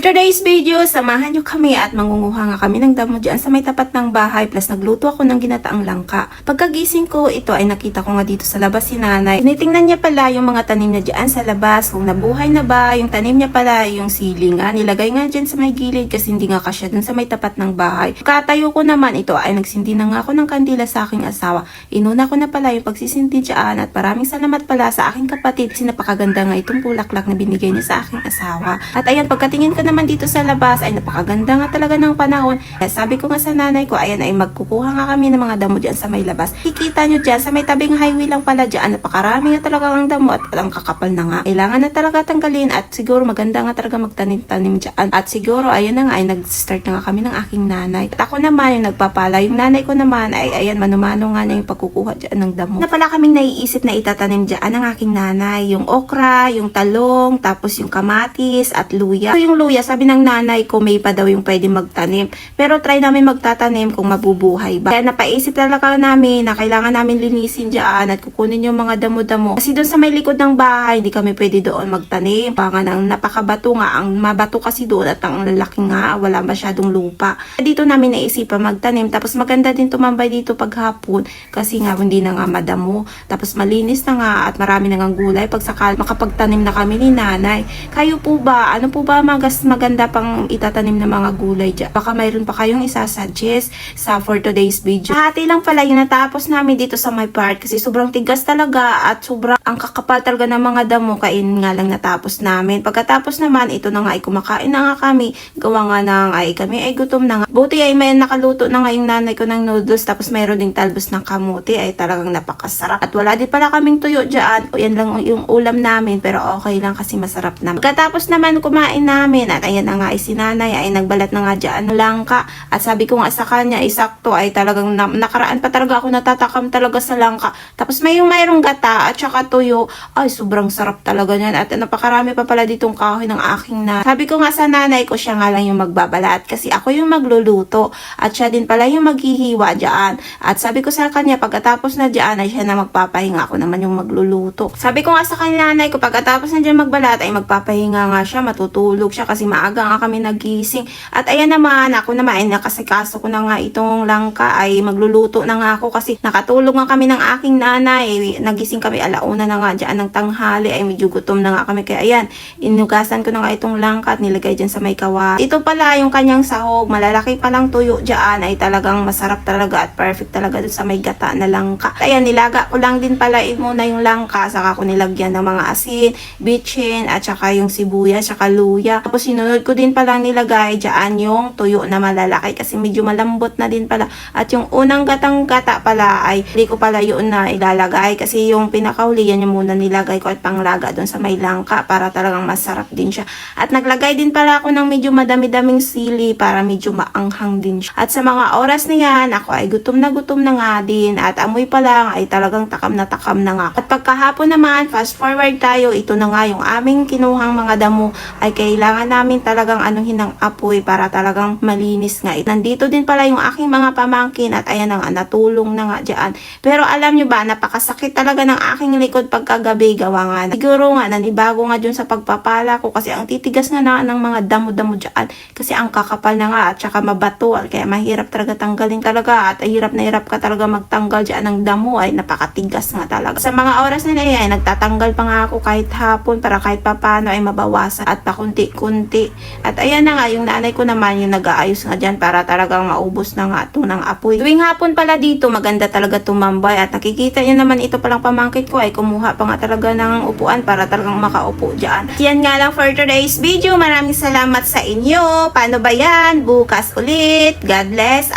For today's video, samahan nyo kami at mangunguha nga kami ng damo dyan sa may tapat ng bahay plus nagluto ako ng ginataang langka. Pagkagising ko, ito ay nakita ko nga dito sa labas si nanay. Tinitingnan niya pala yung mga tanim niya dyan sa labas, kung nabuhay na ba, yung tanim niya pala, yung sili nga, nilagay nga dyan sa may gilid kasi hindi nga kasya dun sa may tapat ng bahay. Katayo ko naman ito ay nagsindi na nga ako ng kandila sa aking asawa. Inuna ko na pala yung pagsisindi dyan at maraming salamat pala sa aking kapatid kasi napakaganda nga itong bulaklak na binigay niya sa aking asawa. At ayan, pagkatingin ko naman dito sa labas ay napakaganda nga talaga ng panahon. Sabi ko nga sa nanay ko, ayan ay magkukuha nga kami ng mga damo dyan sa may labas. Kikita nyo dyan, sa may tabing highway lang pala dyan, napakarami nga talaga ang damo at ang kakapal na nga. Kailangan na talaga tanggalin at siguro maganda nga talaga magtanim-tanim dyan. At siguro, ayun na nga, ay nag-start na nga kami ng aking nanay. At ako naman, yung nagpapala, yung nanay ko naman, ay ayan, manumano nga niya yung pagkukuha dyan ng damo. Na pala kaming naiisip na itatanim dyan ng aking nanay. Yung okra, yung talong, tapos yung kamatis at luya. So, yung luya, sabi ng nanay ko, may pa daw yung pwede magtanim. Pero try namin magtatanim kung mabubuhay ba. Kaya napaisip talaga namin na kailangan namin linisin dyan at kukunin yung mga damo-damo. Kasi doon sa may likod ng bahay, hindi kami pwede doon magtanim. Pangan ang napakabato nga, ang mabato kasi doon at ang lalaki nga, wala masyadong lupa. Dito namin naisipan magtanim. Tapos maganda din tumambay dito paghapon kasi nga hindi na nga madamo. Tapos malinis na nga at marami na nga gulay pag sakal makapagtanim na kami ni nanay. Kayo po ba, ano po ba magas maganda pang itatanim na mga gulay dyan? Baka mayroon pa kayong isasuggest sa for today's video. Hati lang pala yung natapos namin dito sa my part kasi sobrang tigas talaga at sobrang ang kakapal talaga ng mga damo kain nga lang natapos namin. Pagkatapos naman, ito na nga ay kumakain na nga kami. Gawa nga ng ay kami ay gutom na nga. Buti ay may nakaluto na nga yung nanay ko ng noodles tapos mayroon ding talbos ng kamuti ay talagang napakasarap. At wala din pala kaming tuyo dyan. O yan lang yung ulam namin pero okay lang kasi masarap na. Pagkatapos naman kumain namin at ayan na nga ay si nanay ay nagbalat na nga dyan ng langka. At sabi ko nga sa kanya, isakto ay talagang na- nakaraan pa talaga ako natatakam talaga sa langka. Tapos may yung mayroong gata at saka tuyo. Ay, sobrang sarap talaga niyan. At napakarami pa pala ditong kahoy ng aking na. Sabi ko nga sa nanay ko, siya nga lang yung magbabalat. Kasi ako yung magluluto. At siya din pala yung maghihiwa dyan. At sabi ko sa kanya, pagkatapos na dyan, ay siya na magpapahinga. Ako naman yung magluluto. Sabi ko nga sa kanya nanay ko, pagkatapos na dyan magbalat, ay magpapahinga nga siya. Matutulog siya kasi maaga nga kami nagising. At ayan naman, ako naman, nakasikaso ko na nga itong langka, ay magluluto na nga ako kasi nakatulog nga kami ng aking nanay. Nagising kami alauna na nga dyan ng tanghali, ay medyo gutom na nga kami. Kaya ayan, inugasan ko na nga itong langka at nilagay dyan sa may kawa. Ito pala yung kanyang sahog, malalaki palang tuyo dyan, ay talagang masarap talaga at perfect talaga dun sa may gata na langka. Ayan, nilaga ko lang din pala eh, muna yung langka, saka ko nilagyan ng mga asin, bitchin, at saka yung sibuyas, saka luya. Tapos sinunod ko din pala nilagay dyan yung tuyo na malalaki kasi medyo malambot na din pala. At yung unang gatang gata pala ay hindi ko pala yun na ilalagay kasi yung pinakauli yan yung muna nilagay ko at panglaga doon sa may langka para talagang masarap din siya. At naglagay din pala ako ng medyo madami-daming sili para medyo maanghang din siya. At sa mga oras na yan, ako ay gutom na gutom na nga din at amoy pa lang ay talagang takam na takam na nga. At pagkahapon naman, fast forward tayo, ito na nga yung aming kinuhang mga damo ay kailangan namin talagang anuhin ng apoy para talagang malinis nga. Nandito din pala yung aking mga pamangkin at ayan na nga, natulong na nga dyan. Pero alam nyo ba, napakasakit talaga ng aking likod pagkagabi gawa nga. Siguro nga, nanibago nga dun sa pagpapala ko kasi ang titigas nga na ng mga damo-damo dyan kasi ang kakapal na nga at saka mabato kaya mahirap talaga tanggalin talaga at hirap na hirap ka talaga magtanggal dyan ng damo ay napakatigas nga talaga. Sa mga oras na yan, ay nagtatanggal pa nga ako kahit hapon para kahit papano ay mabawasan at pakunti-kunti. At ayan na nga, yung nanay ko naman yung nag-aayos nga dyan para talagang maubos na nga ito ng apoy. Tuwing hapon pala dito, maganda talaga tumambay at nakikita nyo naman ito palang pamangkit ko ay kumuha pa nga talaga ng upuan para talagang makaupo dyan. Yan nga lang for today's video. Maraming salamat sa inyo. Paano ba yan? Bukas ulit. God bless.